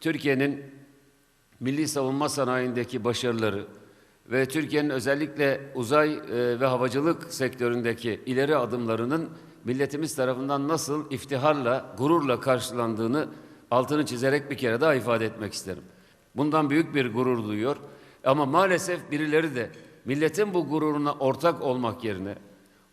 Türkiye'nin milli savunma sanayindeki başarıları ve Türkiye'nin özellikle uzay e, ve havacılık sektöründeki ileri adımlarının milletimiz tarafından nasıl iftiharla, gururla karşılandığını altını çizerek bir kere daha ifade etmek isterim. Bundan büyük bir gurur duyuyor. Ama maalesef birileri de milletin bu gururuna ortak olmak yerine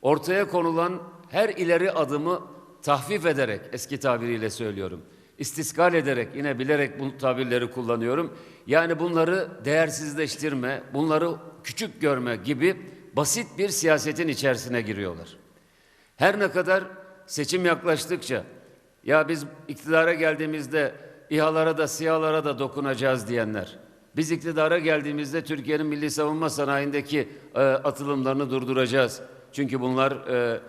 ortaya konulan her ileri adımı tahfif ederek eski tabiriyle söylüyorum. İstiskal ederek yine bilerek bu tabirleri kullanıyorum. Yani bunları değersizleştirme, bunları küçük görme gibi basit bir siyasetin içerisine giriyorlar. Her ne kadar seçim yaklaştıkça ya biz iktidara geldiğimizde İHA'lara da SİHA'lara da dokunacağız diyenler. Biz iktidara geldiğimizde Türkiye'nin milli savunma sanayindeki e, atılımlarını durduracağız. Çünkü bunlar e,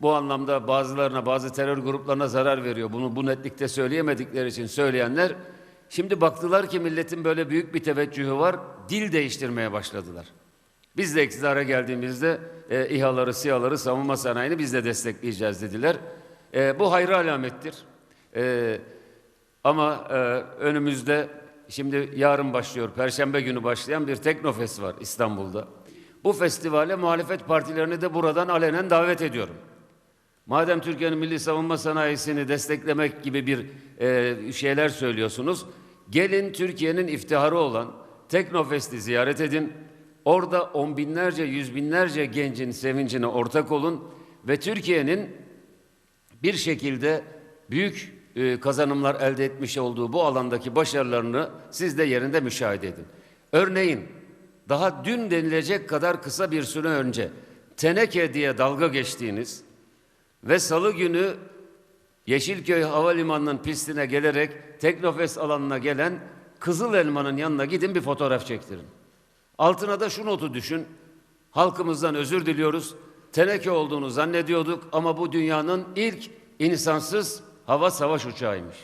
bu anlamda bazılarına, bazı terör gruplarına zarar veriyor. Bunu bu netlikte söyleyemedikleri için söyleyenler şimdi baktılar ki milletin böyle büyük bir teveccühü var, dil değiştirmeye başladılar. Biz de iktidara geldiğimizde e, İHA'ları, SİHA'ları, savunma sanayini biz de destekleyeceğiz dediler. E, bu hayra alamettir. E, ama e, önümüzde şimdi yarın başlıyor, Perşembe günü başlayan bir Teknofest var İstanbul'da. Bu festivale muhalefet partilerini de buradan alenen davet ediyorum. Madem Türkiye'nin milli savunma sanayisini desteklemek gibi bir e, şeyler söylüyorsunuz, gelin Türkiye'nin iftiharı olan Teknofest'i ziyaret edin. Orada on binlerce, yüz binlerce gencin sevincine ortak olun ve Türkiye'nin bir şekilde büyük e, kazanımlar elde etmiş olduğu bu alandaki başarılarını siz de yerinde müşahede edin. Örneğin daha dün denilecek kadar kısa bir süre önce teneke diye dalga geçtiğiniz ve salı günü Yeşilköy Havalimanı'nın pistine gelerek Teknofest alanına gelen Kızıl Elma'nın yanına gidin bir fotoğraf çektirin. Altına da şu notu düşün. Halkımızdan özür diliyoruz. Teneke olduğunu zannediyorduk ama bu dünyanın ilk insansız hava savaş uçağıymış.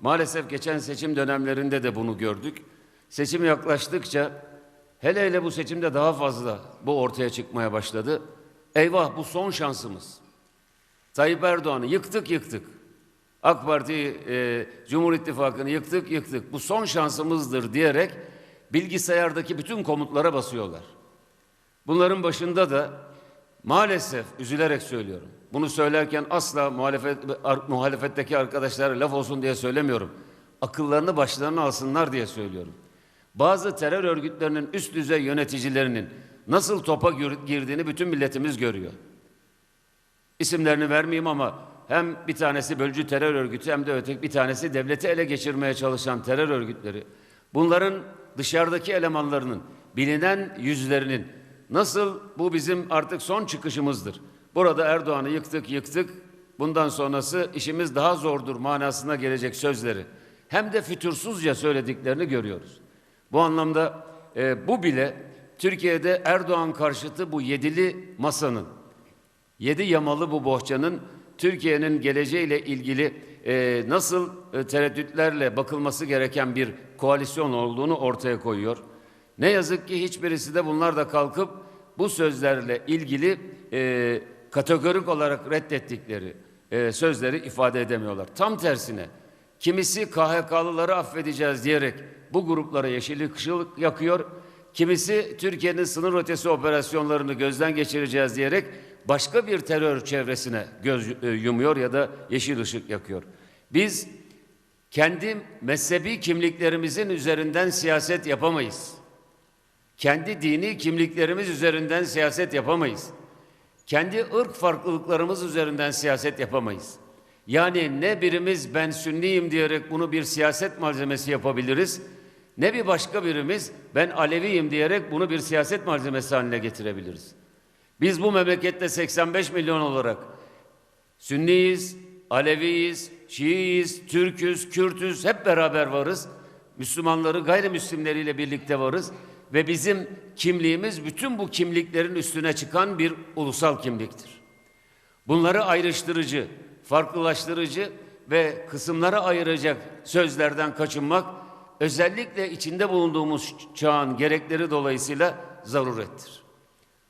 Maalesef geçen seçim dönemlerinde de bunu gördük. Seçim yaklaştıkça hele hele bu seçimde daha fazla bu ortaya çıkmaya başladı. Eyvah bu son şansımız. Tayyip Erdoğan'ı yıktık yıktık. AK Parti, e, Cumhur İttifakı'nı yıktık yıktık. Bu son şansımızdır diyerek bilgisayardaki bütün komutlara basıyorlar. Bunların başında da maalesef üzülerek söylüyorum. Bunu söylerken asla muhalefet, muhalefetteki arkadaşlara laf olsun diye söylemiyorum. Akıllarını başlarına alsınlar diye söylüyorum. Bazı terör örgütlerinin üst düzey yöneticilerinin nasıl topa gir- girdiğini bütün milletimiz görüyor. İsimlerini vermeyeyim ama hem bir tanesi bölücü terör örgütü hem de öteki bir tanesi devleti ele geçirmeye çalışan terör örgütleri. Bunların dışarıdaki elemanlarının bilinen yüzlerinin nasıl bu bizim artık son çıkışımızdır. Burada Erdoğan'ı yıktık yıktık bundan sonrası işimiz daha zordur manasına gelecek sözleri hem de fütursuzca söylediklerini görüyoruz. Bu anlamda e, bu bile Türkiye'de Erdoğan karşıtı bu yedili masanın Yedi yamalı bu bohçanın Türkiye'nin geleceğiyle ilgili e, nasıl e, tereddütlerle bakılması gereken bir koalisyon olduğunu ortaya koyuyor. Ne yazık ki hiçbirisi de bunlar da kalkıp bu sözlerle ilgili e, kategorik olarak reddettikleri e, sözleri ifade edemiyorlar. Tam tersine kimisi KHK'lıları affedeceğiz diyerek bu gruplara yeşillik ışık yakıyor. Kimisi Türkiye'nin sınır ötesi operasyonlarını gözden geçireceğiz diyerek başka bir terör çevresine göz e, yumuyor ya da yeşil ışık yakıyor. Biz kendi mezhebi kimliklerimizin üzerinden siyaset yapamayız. Kendi dini kimliklerimiz üzerinden siyaset yapamayız. Kendi ırk farklılıklarımız üzerinden siyaset yapamayız. Yani ne birimiz ben sünniyim diyerek bunu bir siyaset malzemesi yapabiliriz. Ne bir başka birimiz ben Aleviyim diyerek bunu bir siyaset malzemesi haline getirebiliriz. Biz bu memlekette 85 milyon olarak Sünniyiz, Aleviyiz, Şiiyiz, Türküz, Kürtüz hep beraber varız. Müslümanları gayrimüslimleriyle birlikte varız ve bizim kimliğimiz bütün bu kimliklerin üstüne çıkan bir ulusal kimliktir. Bunları ayrıştırıcı, farklılaştırıcı ve kısımlara ayıracak sözlerden kaçınmak özellikle içinde bulunduğumuz çağın gerekleri dolayısıyla zarurettir.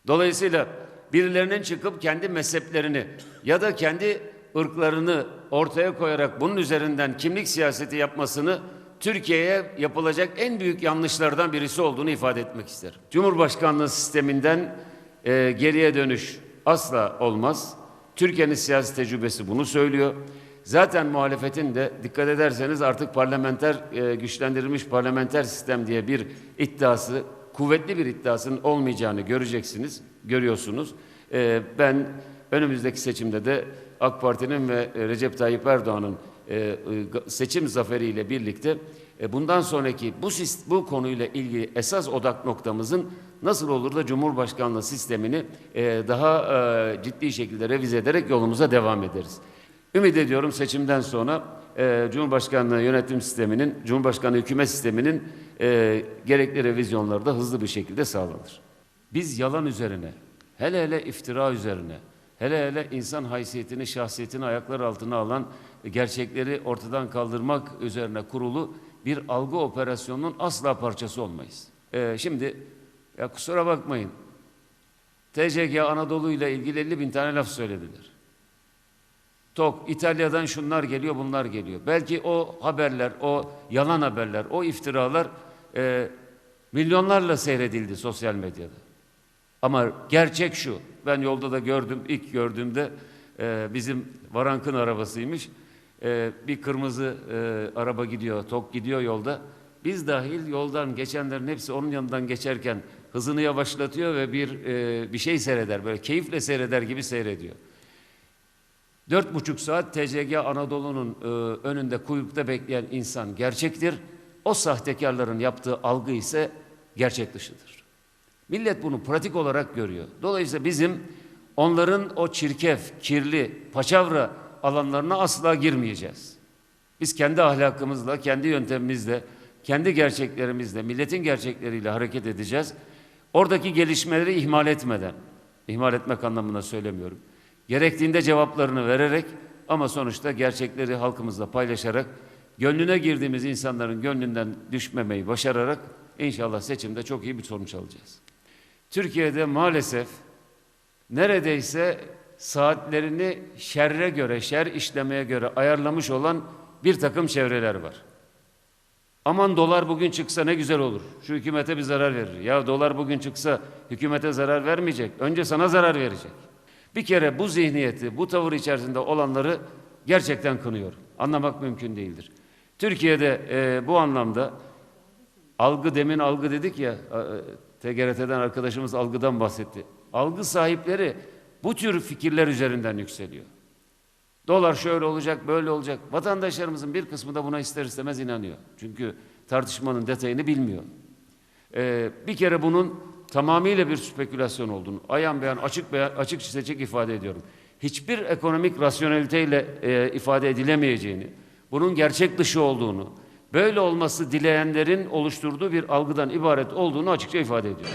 Dolayısıyla birilerinin çıkıp kendi mezheplerini ya da kendi ırklarını ortaya koyarak bunun üzerinden kimlik siyaseti yapmasını Türkiye'ye yapılacak en büyük yanlışlardan birisi olduğunu ifade etmek isterim. Cumhurbaşkanlığı sisteminden e, geriye dönüş asla olmaz. Türkiye'nin siyasi tecrübesi bunu söylüyor. Zaten muhalefetin de dikkat ederseniz artık parlamenter e, güçlendirilmiş parlamenter sistem diye bir iddiası, kuvvetli bir iddiasının olmayacağını göreceksiniz, görüyorsunuz. E, ben önümüzdeki seçimde de AK Parti'nin ve Recep Tayyip Erdoğan'ın seçim zaferiyle birlikte e, bundan sonraki bu bu konuyla ilgili esas odak noktamızın nasıl olur da Cumhurbaşkanlığı sistemini e, daha e, ciddi şekilde revize ederek yolumuza devam ederiz. Ümit ediyorum seçimden sonra e, Cumhurbaşkanlığı yönetim sisteminin, Cumhurbaşkanlığı hükümet sisteminin e, gerekli revizyonları da hızlı bir şekilde sağlanır. Biz yalan üzerine, hele hele iftira üzerine, hele hele insan haysiyetini, şahsiyetini ayaklar altına alan gerçekleri ortadan kaldırmak üzerine kurulu bir algı operasyonunun asla parçası olmayız. E, şimdi ya kusura bakmayın, TCG Anadolu ile ilgili 50 bin tane laf söylediler. Tok, İtalya'dan şunlar geliyor, bunlar geliyor. Belki o haberler, o yalan haberler, o iftiralar e, milyonlarla seyredildi sosyal medyada. Ama gerçek şu, ben yolda da gördüm, ilk gördüğümde e, bizim Varank'ın arabasıymış. E, bir kırmızı e, araba gidiyor, tok gidiyor yolda. Biz dahil yoldan geçenlerin hepsi onun yanından geçerken hızını yavaşlatıyor ve bir e, bir şey seyreder, böyle keyifle seyreder gibi seyrediyor. Dört buçuk saat TCG Anadolu'nun e, önünde kuyrukta bekleyen insan gerçektir. O sahtekarların yaptığı algı ise gerçek dışıdır. Millet bunu pratik olarak görüyor. Dolayısıyla bizim onların o çirkef, kirli, paçavra alanlarına asla girmeyeceğiz. Biz kendi ahlakımızla, kendi yöntemimizle, kendi gerçeklerimizle, milletin gerçekleriyle hareket edeceğiz. Oradaki gelişmeleri ihmal etmeden, ihmal etmek anlamında söylemiyorum. Gerektiğinde cevaplarını vererek ama sonuçta gerçekleri halkımızla paylaşarak, gönlüne girdiğimiz insanların gönlünden düşmemeyi başararak inşallah seçimde çok iyi bir sonuç alacağız. Türkiye'de maalesef neredeyse saatlerini şerre göre, şer işlemeye göre ayarlamış olan bir takım çevreler var. Aman dolar bugün çıksa ne güzel olur. Şu hükümete bir zarar verir. Ya dolar bugün çıksa hükümete zarar vermeyecek. Önce sana zarar verecek. Bir kere bu zihniyeti, bu tavır içerisinde olanları gerçekten kınıyorum. Anlamak mümkün değildir. Türkiye'de e, bu anlamda algı demin algı dedik ya, e, TGRT'den arkadaşımız algıdan bahsetti. Algı sahipleri bu tür fikirler üzerinden yükseliyor. Dolar şöyle olacak, böyle olacak. Vatandaşlarımızın bir kısmı da buna ister istemez inanıyor. Çünkü tartışmanın detayını bilmiyor. Ee, bir kere bunun tamamıyla bir spekülasyon olduğunu, ayan beyan, açık beyan, açık seçik ifade ediyorum. Hiçbir ekonomik rasyoneliteyle e, ifade edilemeyeceğini, bunun gerçek dışı olduğunu, böyle olması dileyenlerin oluşturduğu bir algıdan ibaret olduğunu açıkça ifade ediyorum.